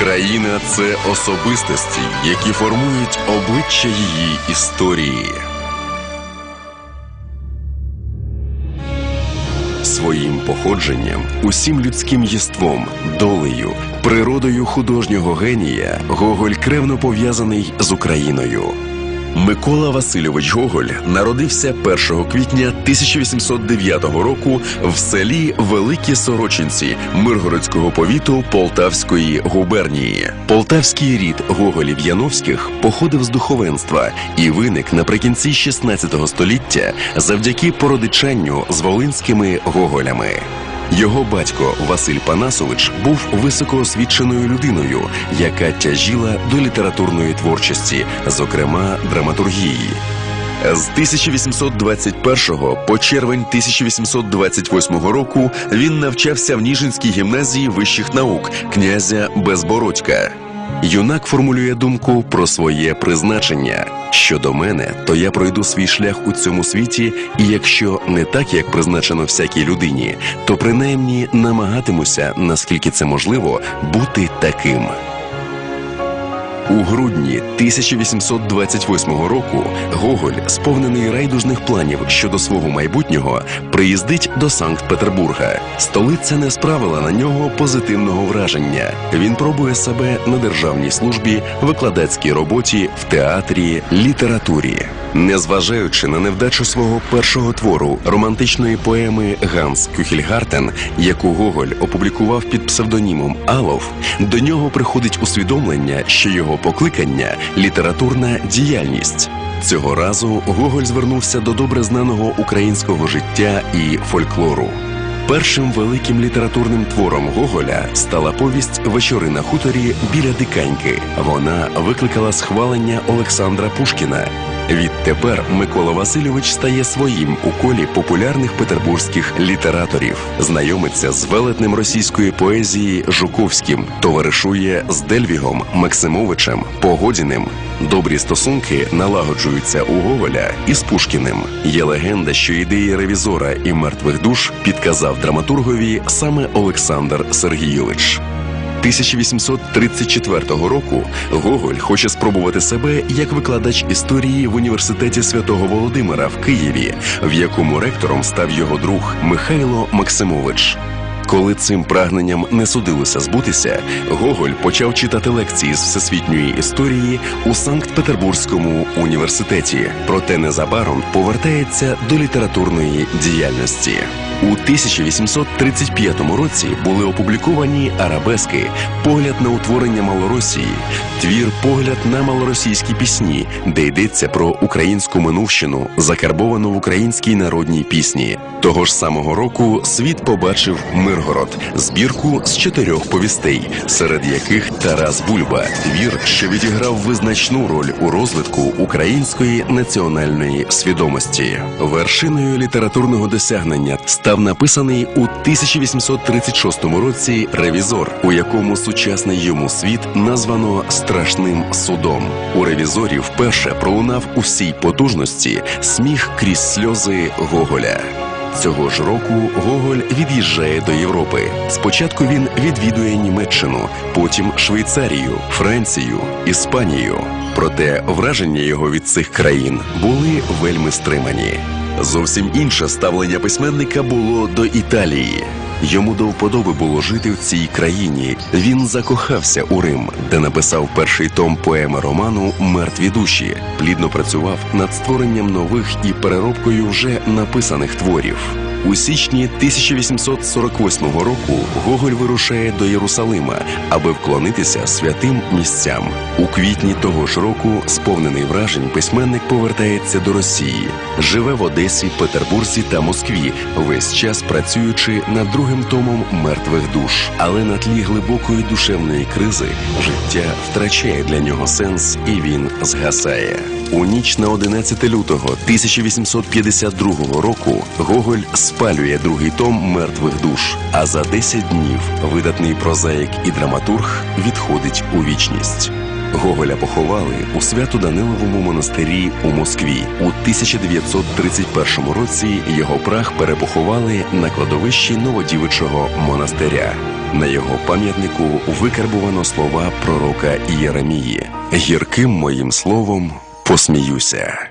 Україна це особистості, які формують обличчя її історії. Своїм походженням, усім людським єством, долею, природою художнього генія Гоголь кревно пов'язаний з Україною. Микола Васильович Гоголь народився 1 квітня 1809 року в селі Великі Сорочинці Миргородського повіту Полтавської губернії. Полтавський рід Гоголів Яновських походив з духовенства і виник наприкінці 16 століття завдяки породичанню з волинськими гоголями. Його батько Василь Панасович був високоосвіченою людиною, яка тяжіла до літературної творчості, зокрема драматургії. З 1821 по червень 1828 року він навчався в Ніжинській гімназії вищих наук князя Безбородька. Юнак формулює думку про своє призначення. Щодо мене, то я пройду свій шлях у цьому світі, і якщо не так, як призначено всякій людині, то принаймні намагатимуся, наскільки це можливо, бути таким. У грудні 1828 року Гоголь, сповнений райдужних планів щодо свого майбутнього, приїздить до Санкт-Петербурга. Столиця не справила на нього позитивного враження. Він пробує себе на державній службі, викладацькій роботі, в театрі, літературі. Незважаючи на невдачу свого першого твору романтичної поеми Ганс Кюхельгартен, яку Гоголь опублікував під псевдонімом Алов, до нього приходить усвідомлення, що його покликання літературна діяльність. Цього разу Гоголь звернувся до добре знаного українського життя і фольклору. Першим великим літературним твором Гоголя стала повість Вечори на хуторі біля диканьки. Вона викликала схвалення Олександра Пушкіна. Відтепер Микола Васильович стає своїм у колі популярних петербурзьких літераторів, знайомиться з велетнем російської поезії Жуковським, товаришує з Дельвігом, Максимовичем, Погодіним. Добрі стосунки налагоджуються у Гоголя із Пушкіним. Є легенда, що ідеї ревізора і мертвих душ підказав драматургові саме Олександр Сергійович. 1834 року Гоголь хоче спробувати себе як викладач історії в університеті святого Володимира в Києві, в якому ректором став його друг Михайло Максимович. Коли цим прагненням не судилося збутися, Гоголь почав читати лекції з всесвітньої історії у Санкт-Петербурзькому університеті, проте незабаром повертається до літературної діяльності. У 1835 році були опубліковані арабески, погляд на утворення Малоросії, твір погляд на малоросійські пісні, де йдеться про українську минувщину, закарбовану в українській народній пісні. Того ж самого року світ побачив Миргород, збірку з чотирьох повістей, серед яких Тарас Бульба, твір, що відіграв визначну роль у розвитку української національної свідомості. Вершиною літературного досягнення став написаний у 1836 році Ревізор, у якому сучасний йому світ названо страшним судом. У ревізорі вперше пролунав у всій потужності сміх крізь сльози Гоголя. Цього ж року Гоголь від'їжджає до Європи. Спочатку він відвідує Німеччину, потім Швейцарію, Францію, Іспанію. Проте враження його від цих країн були вельми стримані. Зовсім інше ставлення письменника було до Італії. Йому до вподоби було жити в цій країні. Він закохався у Рим, де написав перший том поеми роману Мертві душі. Плідно працював над створенням нових і переробкою вже написаних творів. У січні 1848 року Гоголь вирушає до Єрусалима, аби вклонитися святим місцям. У квітні того ж року, сповнений вражень, письменник повертається до Росії, живе в Одесі, Петербурзі та Москві, весь час працюючи над другим томом мертвих душ. Але на тлі глибокої душевної кризи життя втрачає для нього сенс і він згасає. У ніч на 11 лютого 1852 року Гоголь спалює другий том мертвих душ. А за 10 днів видатний прозаїк і драматург відходить у вічність. Гоголя поховали у Свято-Даниловому монастирі у Москві. У 1931 році його прах перепоховали на кладовищі Новодівичого монастиря. На його пам'ятнику викарбувано слова пророка Єремії: Гірким моїм словом посміюся.